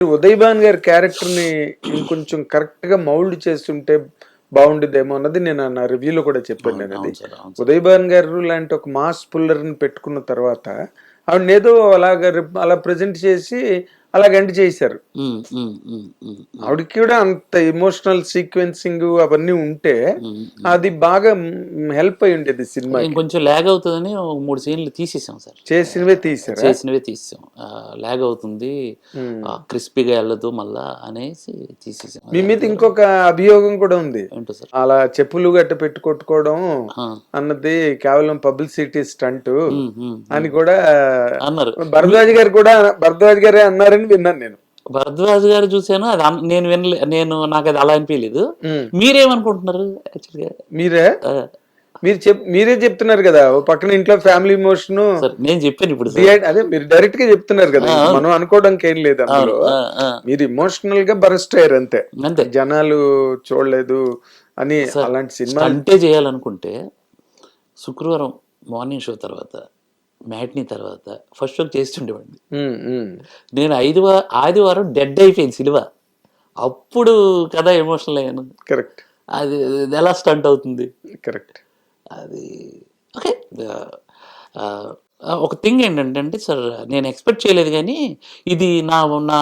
ఉదయ్ భాన్ గారి క్యారెక్టర్ని ఇంకొంచెం కరెక్ట్గా మౌల్డ్ చేస్తుంటే బాగుండేదేమో అన్నది నేను నా రివ్యూలో కూడా చెప్పాను నేను అది అవును సార్ అవును సార్. ఉదయ్ భాన్ గారు లాంటి ఒక మాస్ పుల్లర్ని పెట్టుకున్న తర్వాత ఆవిడ ఏదో అలాగ అలా ప్రజెంట్ చేసి అలాగ ఎండ్ చేశారు. ఆవిడకి కూడా అంత ఎమోషనల్ సీక్వెన్సింగ్ అవన్నీ ఉంటే. అది బాగా హెల్ప్ అయి ఉండేది సినిమా ఇంకొంచెం ల్యాగ్ అవుతుందని మూడు సీన్లు తీసేసాం సార్. చేసినవే తీసారా? చేసినవే తీసాం ల్యాగ్ అవుతుంది. క్రిస్పీగా వెళ్ళదు మళ్ళా అనేసి తీసేసాం. మీ మీద ఇంకొక అభియోగం కూడా ఉంది. అలా చెప్పులు గట్ట పెట్టి కొట్టుకోవడం అన్నది కేవలం పబ్లిసిటీ స్టంట్. అని కూడా అన్నారు. భరద్వాజ్ గారు కూడా భరద్వాజ్ గారే అన్నారని విన్నాను నేను. భరద్వాజ్ గారు చూశాను అది అన్- నేను వినలే నేను నాకు అది అలా అనిపించలేదు. మీరేమనుకుంటున్నారు? యాక్చువల్గా మీరే? మీరు చెప్ మీరే చెప్తున్నారు కదా పక్కన ఇంట్లో ఫ్యామిలీ ఇమోషన్ నేను చెప్పాను ఇప్పుడు అదే మీరు డైరెక్ట్గా చెప్తున్నారు కదా మనం అనుకోవడానికి ఏం లేదు అందులో. మీరు ఇమోషనల్గా బరస్ట్ అయ్యారు అంతే. అంతే. జనాలు చూడలేదు అని అలాంటి సినిమా అంటే చేయాలనుకుంటే శుక్రవారం మార్నింగ్ షో తర్వాత మ్యాట్నీ తర్వాత ఫస్ట్ షోకి చేస్తుండేవాడిని. నేను ఐదు ఆదివారం డెడ్ అయిపోయింది సినిమా. అప్పుడు కదా ఎమోషనల్ అయ్యాను. కరెక్ట్. అది ఎలా స్టంట్ అవుతుంది? కరెక్ట్. అది ఓకే. ఒక థింగ్ ఏంటంటే అంటే సార్ నేను ఎక్స్పెక్ట్ చేయలేదు కానీ ఇది నా నా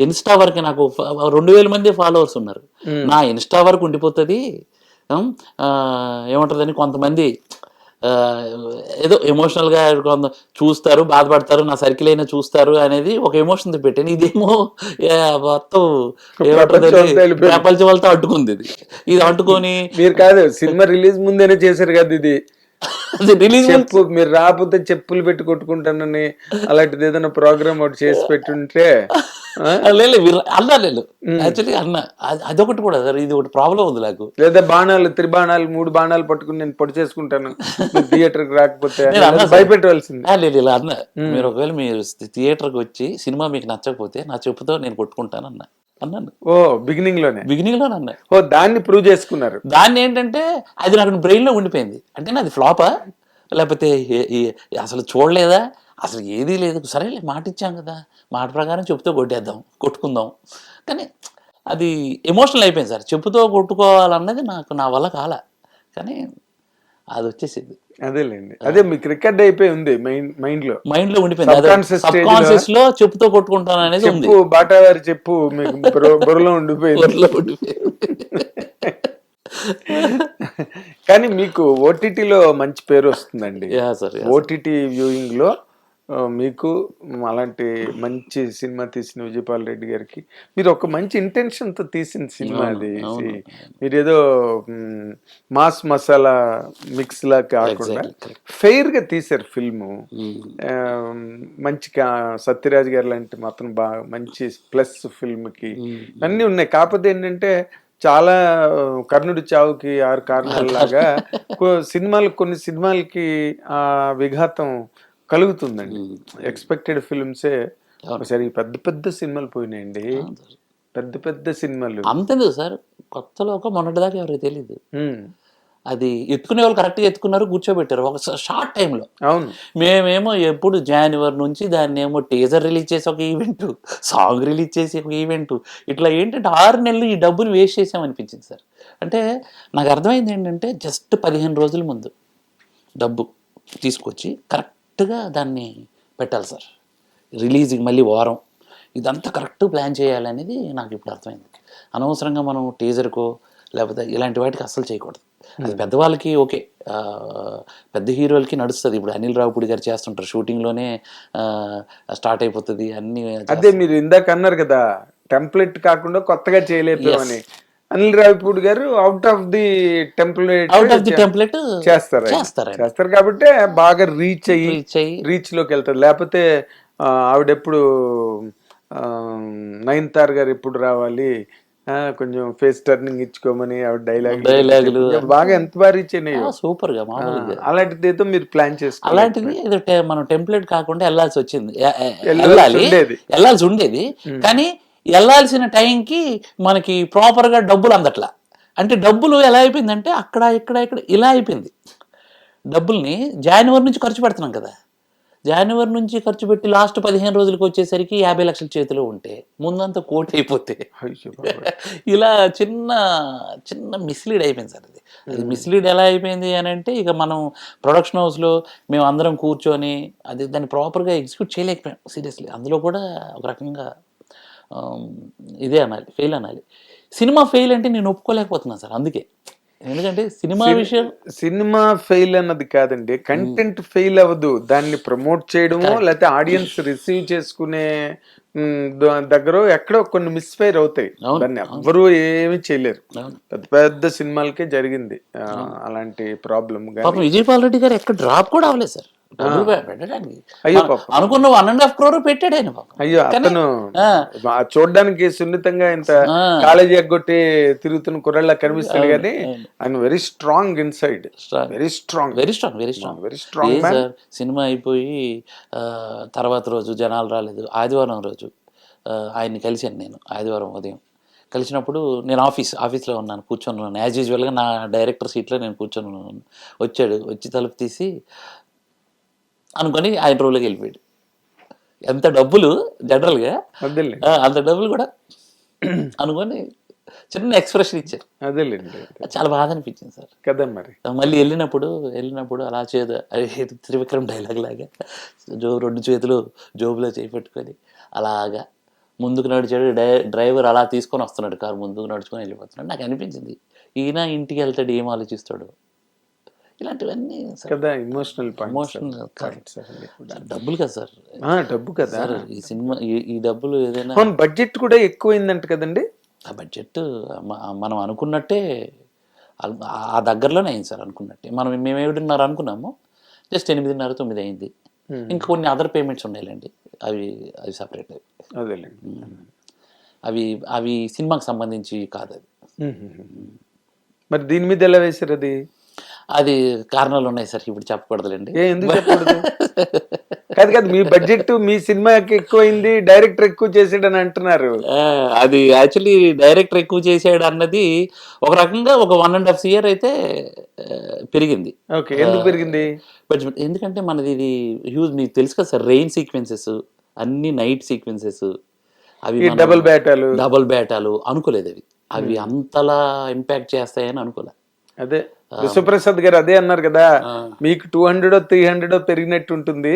ఇన్స్టా వరకు నాకు రెండు వేల మంది ఫాలోవర్స్ ఉన్నారు. నా ఇన్స్టా వరకు ఉండిపోతుంది. ఏముంటుందని కొంతమంది ఏదో ఎమోషనల్గా కొంత చూస్తారు బాధపడతారు నా సర్కిల్ అయినా చూస్తారు అనేది ఒక ఎమోషన్ పెట్టాను ఇదేమో మొత్తం ప్రపంచం వాళ్ళతో అడ్డుకుంది ఇది. ఇది అంటుకొని మీరు కాదు సినిమా రిలీజ్ ముందేనే చేశారు కదా ఇది. రిలీజ్ చెప్పు మీరు రాకపోతే చెప్పులు పెట్టి కొట్టుకుంటానని అలాంటిది ఏదైనా ప్రోగ్రామ్ ఒకటి చేసి పెట్టుంటే? లేదు అన్నా లేదు. యాక్చువల్లీ అన్న. అది- అదొకటి కూడా సార్ ఇది ఒకటి ప్రాబ్లం ఉంది నాకు. లేదా బాణాలు త్రిబాణాలు మూడు బాణాలు పట్టుకుని నేను పొడి చేసుకుంటాను. థియేటర్కి రాకపోతే. భయపెట్టవలసింది. లేదు ఇలా అన్న. మీరు ఒకవేళ మీరు థియేటర్కి వచ్చి సినిమా మీకు నచ్చకపోతే నా చెప్పుతో నేను కొట్టుకుంటాను అన్న అన్నాను. ఓ బిగినింగ్లోనే. బిగినింగ్లో అన్న. ఓ దాన్ని ప్రూవ్ చేసుకున్నారు. దాన్ని ఏంటంటే అది నాకు బ్రెయిన్లో ఉండిపోయింది. అంటే నాది ఫ్లాపా లేకపోతే అసలు చూడలేదా? అసలు ఏదీ లేదు. సరేలే మాట ఇచ్చాం కదా. మాట ప్రకారం చెప్పుతో కొట్టేద్దాం కొట్టుకుందాం. కానీ అది ఎమోషనల్ అయిపోయింది సార్. చెప్పుతో కొట్టుకోవాలన్నది నాకు నా వల్ల కాల. కానీ అది వచ్చేసింది అదేలేండి అదే మీకు రికార్డ్ అయిపోయి ఉంది మైండ్ మైండ్లో మైండ్లో ఉండిపోయింది లో చెప్పుతో కొట్టుకుంటాను అనేది ఉంది. చెప్పు బాటావారి చెప్పు మీకు బుర్ర- బుర్రలో ఉండిపోయింది. బుర్రలో ఉండిపోయింది. కానీ మీకు ఓటీటీలో మంచి పేరు వస్తుందండి. ఓటీటీ వ్యూయింగ్లో మీకు అలాంటి మంచి సినిమా తీసిన విజయపాల్ రెడ్డి గారికి మీరు ఒక మంచి ఇంటెన్షన్తో తీసిన సినిమా అది అవును. మీరు ఏదో మ్, మాస్ మసాలా మిక్స్ లా కాకుండా Exactly, ఫెయిర్గా తీశారు ఫిల్మ్. మంచి సత్యరాజ్ గారు లాంటి మాత్రం బాగా మంచి ప్లస్ ఫిల్మ్కి అన్నీ ఉన్నాయి. కాకపోతే ఏంటంటే చాలా కర్ణుడి చావుకి ఆరు కారణాల లాగా కొ- సినిమాలు కొన్ని సినిమాలకి ఆ విఘాతం కలుగుతుందండి. ఎక్స్పెక్టెడ్ ఫిల్మ్సే ఒకసారి పెద్ద పెద్ద సినిమాలు పోయినాయండి. పెద్ద పెద్ద సినిమాలు. అంతేందుకు సార్? కొత్తలో ఒక మొన్నటిదాకా ఎవరికి తెలియదు అది ఎత్తుకునే వాళ్ళు కరెక్ట్గా ఎత్తుకున్నారు కూర్చోబెట్టారు. ఒక షార్ట్ టైంలో అవును. మేమేమో ఎప్పుడు జనవరి నుంచి దాన్ని ఏమో టీజర్ రిలీజ్ చేసి ఒక ఈవెంట్ సాంగ్ రిలీజ్ చేసి ఒక ఈవెంట్ ఇట్లా ఏంటంటే ఆరు నెలలు ఈ డబ్బుని వేస్ట్ చేసామనిపించింది సార్. అంటే నాకు అర్థమైంది ఏంటంటే జస్ట్ పదిహేను రోజుల ముందు డబ్బు తీసుకొచ్చి కరెక్ట్గా దాన్ని పెట్టాలి సార్. రిలీజ్కి మళ్ళీ వారం. ఇదంతా కరెక్ట్ ప్లాన్ చేయాలనేది నాకు ఇప్పుడు అర్థమైంది. అనవసరంగా మనం టీజర్కో లేకపోతే ఇలాంటి వాటికి అస్సలు చేయకూడదు. అది పెద్దవాళ్ళకి ఓకే. పెద్ద హీరోలకి నడుస్తుంది. ఇప్పుడు అనిల్ రావుపూడి గారు చేస్తుంటారు. షూటింగ్లోనే స్టార్ట్ అయిపోతుంది అన్ని అదే మీరు ఇందాక అన్నారు కదా టెంప్లెట్ కాకుండా కొత్తగా చేయలేదు అని అనిల్ రావిపూడి గారు out of the template out of the template చేస్తారు. చేస్తారు కాబట్టి బాగా రీచ్ అయ్యి రీచ్లోకి వెళ్తారు. లేకపోతే ఆ, ఆవిడెప్పుడు ఆ, నయనతార్ గారు ఎప్పుడు రావాలి కొంచెం ఫేస్ టర్నింగ్ ఇచ్చుకోమని ఆవిడ డైలాగ్ డైలాగులు. బాగా ఎంత బాగా రీచ్ అయినాయో. సూపర్గా మామూలుగా. అలాంటిది ఏదో మీరు ప్లాన్ చేసుకోవాలి. అలాంటిది ఏదో మనం టెంప్లెట్ కాకుండా వెళ్ళాల్సి వచ్చింది. వెళ్ళాలి ఉండేది. వెళ్ళాల్సి ఉండేది. కానీ వెళ్ళాల్సిన టైంకి మనకి proper గా డబ్బులు అందట్లా. అంటే డబ్బులు ఎలా అయిపోయిందంటే అక్కడ ఇక్కడ ఇక్కడ ఇలా అయిపోయింది. డబ్బుల్ని జనవరి నుంచి ఖర్చు పెడుతున్నాం కదా. జనవరి నుంచి ఖర్చు పెట్టి లాస్ట్ పదిహేను రోజులకు వచ్చేసరికి యాభై లక్షల చేతిలో ఉంటే ముందంతా కోటి అయిపోతే. ఇలా చిన్న చిన్న మిస్లీడ్ అయిపోయింది సార్ అది. అది మిస్లీడ్ ఎలా అయిపోయింది అని అంటే ఇక మనం ప్రొడక్షన్ హౌస్లో మేము అందరం కూర్చొని అది దాన్ని ప్రాపర్గా ఎగ్జిక్యూట్ చేయలేకపోయాం. సీరియస్లీ అందులో కూడా ఒక రకంగా ఇదే అనాలి ఫెయిల్ అనాలి. సినిమా ఫెయిల్ అంటే నేను ఒప్పుకోలేకపోతున్నాను సార్ అందుకే. ఎందుకంటే సినిమా విషయం సినిమా ఫెయిల్ అన్నది కాదండి కంటెంట్ ఫెయిల్ అవ్వదు. దాన్ని ప్రమోట్ చేయడమో లేకపోతే ఆడియన్స్ రిసీవ్ చేసుకునే దగ్గర ఎక్కడో కొన్ని మిస్ఫైర్ అవుతాయి. దాన్ని ఎవ్వరూ ఏమీ చేయలేరు. పెద్ద పెద్ద సినిమాలకే జరిగింది అలాంటి ప్రాబ్లం విజయపాల్ రెడ్డి గారు ఎక్కడ డ్రాప్ కూడా అవ్వలేదు సార్. డబ్బులు పెట్టడానికి. అనుకున్న వన్ అండ్ హాఫ్ క్రోర్ పెట్టాడు ఆయన అయ్యో అతను చూడడానికి సున్నితంగా ఇంత. కాలేజీ ఎగ్గొట్టి తిరుగుతున్న కుర్రల్లా కనిపిస్తాడు కానీ. ఆయన very strong inside. Very strong very strong very strong very strong cinema అయిపోయి తర్వాత రోజు జనాలు రాలేదు. ఆదివారం రోజు ఆయన్ని కలిశాను నేను ఆదివారం ఉదయం. కలిసినప్పుడు నేను ఆఫీస్ ఆఫీస్లో ఉన్నాను కూర్చొని ఉన్నాను. యాజ్ యూజువల్గా నా డైరెక్టర్ సీట్లో నేను కూర్చొని ఉన్నాను. వచ్చాడు వచ్చి తలుపు తీసి అనుకొని ఆయన రోజులోకి వెళ్ళిపోయాడు. ఎంత డబ్బులు జనరల్గా అంత డబ్బులు కూడా అనుకొని చిన్న ఎక్స్ప్రెషన్ ఇచ్చారు. అదేలేండి. చాలా బాధ అనిపించింది సార్. కదా మరి. మళ్ళీ వెళ్ళినప్పుడు వెళ్ళినప్పుడు అలా చేదు అదే త్రివిక్రమ్ డైలాగ్ లాగా జో రెండు చేతులు జోబులో చేయి పెట్టుకొని అలాగా ముందుకు నడిచాడు డ్రైవర్ అలా తీసుకొని వస్తున్నాడు కారు ముందుకు నడుచుకొని వెళ్ళిపోతున్నాడు. నాకు అనిపించింది ఈయన ఇంటికి వెళ్తాడు ఏం ఆలోచిస్తాడు? ఇలాంటివన్నీ కదా ఇమోషనల్. పాయింట్స్ డబ్బులు కదా సార్. డబ్బు కదా. ఈ సినిమా ఈ డబ్బులు ఏదైనా బడ్జెట్ కూడా ఎక్కువైందంట కదండి? ఆ బడ్జెట్ మనం అనుకున్నట్టే ఆ దగ్గరలోనే అయింది సార్ అనుకున్నట్టే. మనం మేము ఏడున్నర అనుకున్నాము జస్ట్ ఎనిమిదిన్నర తొమ్మిది అయింది. ఇంకా కొన్ని అదర్ పేమెంట్స్ ఉన్నాయిలేండి అవి అవి సపరేట్ అవి అదేలేండి అవి అవి సినిమాకి సంబంధించి కాదు అది. మరి దీని మీద ఎలా వేశారు అది? అది కారణాలు ఉన్నాయి సార్ ఇప్పుడు చెప్పకూడదులేండి. ఎందుకు చెప్పకూడదు? కాదు కాదు మీ బడ్జెట్ మీ సినిమాకి ఎక్కువైంది డైరెక్టర్ ఎక్కువ చేసాడని అంటున్నారు. ఆ, అది యాక్చువల్లీ డైరెక్టర్ ఎక్కువ చేసాడు అన్నది ఒక రకంగా ఒక వన్ అండ్ హాఫ్ ఇయర్ అయితే పెరిగింది. ఓకే ఎందుకు పెరిగింది? బట్ ఎందుకంటే మనది ఇది హ్యూజ్ మీకు తెలుసు కదా సార్ రెయిన్ సీక్వెన్సెస్ అన్ని నైట్ సీక్వెన్సెస్ అవి డబుల్ బ్యాటాలు డబుల్ బ్యాటాలు అనుకోలేదు అవి. అవి అంతలా ఇంపాక్ట్ చేస్తాయని అనుకోలే. అదే. విశ్వప్రసాద్ గారు అదే అన్నారు కదా మీకు టూ హండ్రెడ్ త్రీ హండ్రెడ్ పెరిగినట్టు ఉంటుంది.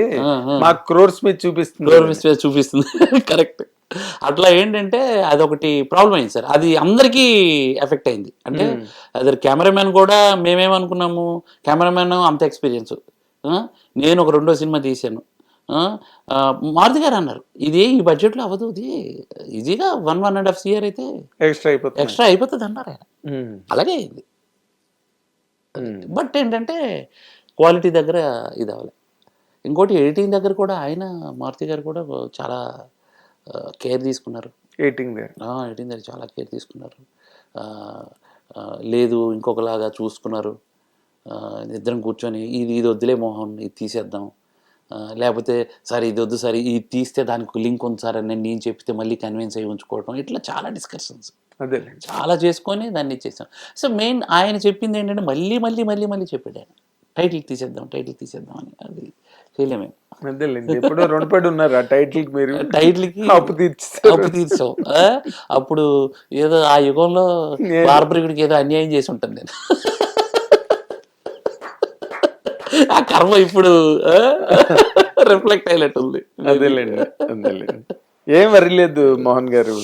మాకు క్రోర్స్ మీద చూపిస్తుంది. డోర్ మిస్ చూపిస్తుంది. కరెక్ట్ అట్లా ఏంటంటే అదొకటి ప్రాబ్లం అయింది సార్. అది అందరికీ ఎఫెక్ట్ అయింది. అంటే అదే కెమెరామెన్ కూడా మేమేమనుకున్నాము? కెమెరామెన్ అంత ఎక్స్పీరియన్స్ నేను ఒక రెండో సినిమా తీశాను. మారుతి గారు అన్నారు ఇది ఈ బడ్జెట్లో అవ్వదు. ఇది ఈజీగా one one and half year అయితే ఎక్స్ట్రా అయిపోతుంది. ఎక్స్ట్రా అయిపోతుంది అన్నారు ఆయన. అలాగే అయింది. బట్ ఏంటంటే క్వాలిటీ దగ్గర ఇది అవ్వలే ఇంకోటి ఎడిటింగ్ దగ్గర కూడా ఆయన మారుతి గారు కూడా చాలా కేర్ తీసుకున్నారు. ఎయిటింగ్ there. ఎడిటింగ్ దగ్గర చాలా కేర్ తీసుకున్నారు. లేదు ఇంకొకలాగా చూసుకున్నారు. ఇద్దరం కూర్చొని ఇది ఇది వద్దులే మోహన్ ఇది తీసేద్దాం. లేకపోతే సరే ఇది వద్దు సరే ఇది తీస్తే దానికి లింక్ ఉంది సార్ అని నేను చెప్తే మళ్ళీ కన్విన్స్ అయ్యి ఉంచుకోవడం ఇట్లా చాలా డిస్కషన్స్ అదేలేండి. చాలా చేసుకొని దాన్ని ఇచ్చేసాం సో మెయిన్ ఆయన చెప్పింది ఏంటంటే మళ్ళీ మళ్ళీ మళ్ళీ మళ్ళీ చెప్పాడు ఆయన. టైటిల్ తీసేద్దాం టైటిల్ తీసేద్దాం అని. అది చేయలేము అదేలేండి. ఎప్పుడో రుణపడి ఉన్నారు ఆ టైటిల్ మీరు టైటిల్కి అప్పు తీర్చారు అప్పు తీర్చాం? అప్పుడు ఏదో ఆ యుగంలో బార్బరికుడికి ఏదో అన్యాయం చేసి ఉంటాను నేను. ఆ కర్మ ఇప్పుడు రిఫ్లెక్ట్ అయినట్టు ఉంది అదేలేండి అదేలేండి. ఏం వరిలేదు మోహన్ గారు.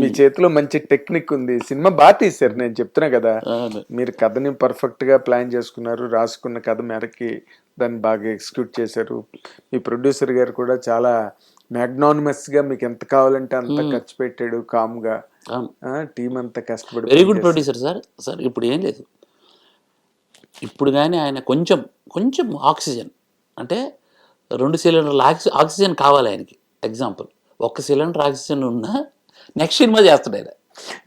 మీ చేతిలో మంచి టెక్నిక్ ఉంది. సినిమా బాగా తీశారు నేను చెప్తున్నా కదా. మీరు కథని పర్ఫెక్ట్గా ప్లాన్ చేసుకున్నారు రాసుకున్న కథ మేరకి దాన్ని బాగా ఎగ్జిక్యూట్ చేశారు. మీ ప్రొడ్యూసర్ గారు కూడా చాలా magnanimous గా మీకు ఎంత కావాలంటే అంత ఖర్చు పెట్టాడు కామ్గా. టీం అంతా కష్టపడి very good producer sir sir ఇప్పుడు ఏం లేదు. ఇప్పుడు కానీ ఆయన కొంచెం కొంచెం ఆక్సిజన్. అంటే రెండు సిలిండర్లు ఆక్సి ఆక్సిజన్ కావాలి ఆయనకి. ఎగ్జాంపుల్ ఒక్క సిలిండర్ ఆక్సిజన్ ఉన్నా నెక్స్ట్ సినిమా చేస్తాడు ఆయన.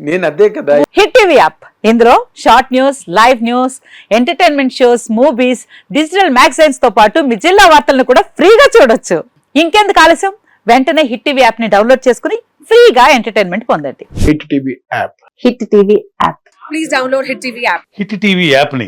నేను అదే కదా. Hit TV app. ఇందులో short news live news entertainment shows movies digital మ్యాగజైన్స్తో పాటు మీ జిల్లా వార్తలను కూడా ఫ్రీగా చూడొచ్చు. ఇంకెందుకు ఆలస్యం? వెంటనే హిట్ టీవీ యాప్ని డౌన్లోడ్ చేసుకుని ఫ్రీగా ఎంటర్టైన్మెంట్ పొందండి. Hit TV app. Hit TV app please download Hit TV app. Hit TV యాప్ని